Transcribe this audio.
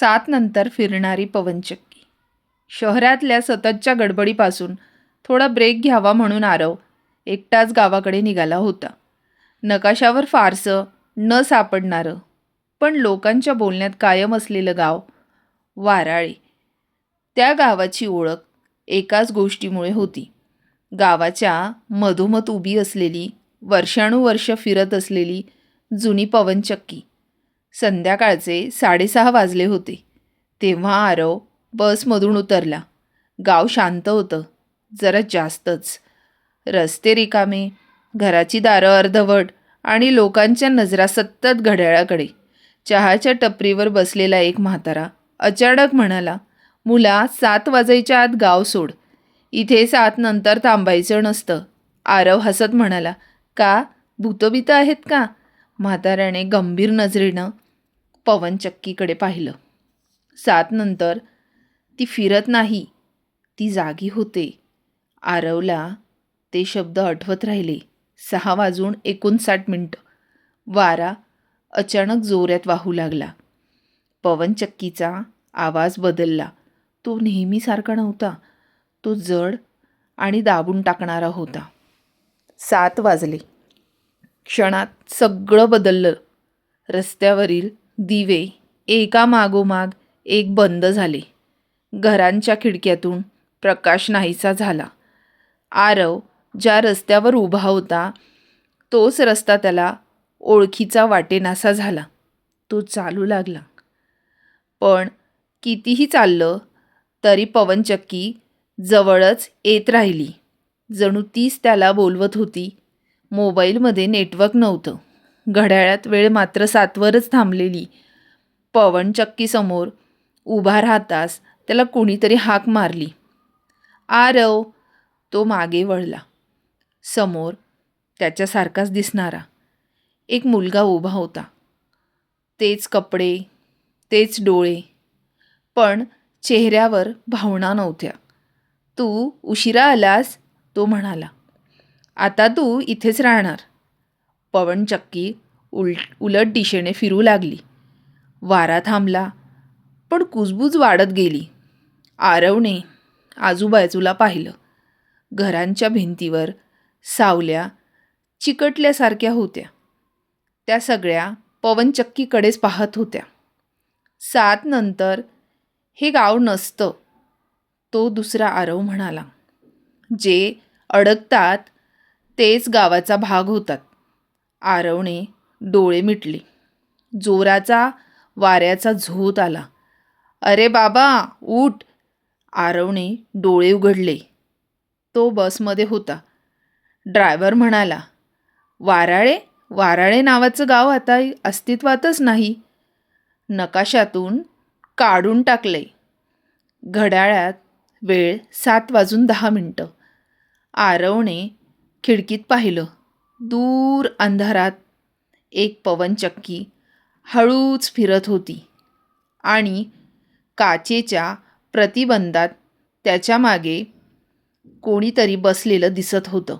सात नंतर फिरणारी पवनचक्की. शहरातल्या सततच्या गडबडीपासून थोडा ब्रेक घ्यावा म्हणून आरव एकटाच गावाकडे निघाला होता. नकाशावर फारसं न सापडणारं पण लोकांच्या बोलण्यात कायम असलेलं गाव वाराळे. त्या गावाची ओळख एकाच गोष्टीमुळे होती. गावाच्या मधोमध उभी असलेली वर्षानुवर्ष फिरत असलेली जुनी पवनचक्की. संध्याकाळचे साडेसहा वाजले होते. तेव्हा आरव बसमधून उतरला. गाव शांत होतं. जरा जास्तच. रस्ते रिकामे घराची दारं अर्धवट आणि लोकांच्या नजरा सतत घड्याळाकडे. चहाच्या टपरीवर बसलेला एक म्हातारा अचानक म्हणाला मुला सात वाजायच्या आत गाव सोड. इथे सात नंतर थांबायचं नसतं. आरव हसत म्हणाला का? भूतबीत आहेत का? म्हाताऱ्याने गंभीर नजरेनं पवनचक्कीकडे पाहिलं. सात नंतर ती फिरत नाही ती जागी होते. आरवला ते शब्द आठवत राहिले. सहा वाजून एकोणसाठ मिनटं. वारा अचानक जोऱ्यात वाहू लागला. पवनचक्कीचा आवाज बदलला. तो नेहमीसारखा नव्हता. तो जड आणि दाबून टाकणारा होता. सात वाजले. क्षणात सगळं बदललं. रस्त्यावरील दिवे एका मागोमाग एक बंद झाले. घरांच्या खिडक्यातून प्रकाश नाहीसा झाला. आरव ज्या रस्त्यावर उभा होता तोच रस्ता त्याला ओळखीचा वाटेनासा झाला. तो चालू लागला. पण कितीही चाललं तरी पवनचक्की जवळच येत राहिली. जणू तीच त्याला बोलवत होती. मोबाईलमध्ये नेटवर्क नव्हतं. घड्याळात वेळ मात्र सातवरच थांबलेली. पवनचक्कीसमोर उभा राहताच त्याला कुणीतरी हाक मारली. आरव तो मागे वळला. समोर त्याच्यासारखाच दिसणारा एक मुलगा उभा होता. तेच कपडे तेच डोळे पण चेहऱ्यावर भावना नव्हत्या. तू उशिरा आलास? तो म्हणाला. आता तू इथेच राहणार. पवनचक्की उल उलट दिशेने फिरू लागली. वारा थांबला पण कुजबूज वाढत गेली. आरवने आजूबाजूला पाहिलं. घरांच्या भिंतीवर सावल्या चिकटल्यासारख्या होत्या. त्या सगळ्या पवनचक्कीकडेच पाहत होत्या. सात नंतर हे गाव नसतं तो दुसरा आरव म्हणाला. जे अडकतात तेच गावाचा भाग होतात. आरवने डोळे मिटले. जोराचा वाऱ्याचा झोत आला. अरे बाबा उठ. आरवने डोळे उघडले. तो बसमध्ये होता. ड्रायव्हर म्हणाला वाराळे वाराळे नावाचं गाव आता अस्तित्वातच नाही. नकाशातून काढून टाकले घड्याळात वेळ सात वाजून दहा मिनटं. आरवने खिडकीत पाहिलं. दूर अंधारात एक पवनचक्की हळूच फिरत होती आणि काचेच्या प्रतिबंधात त्याच्यामागे कोणीतरी बसलेलं दिसत होतं.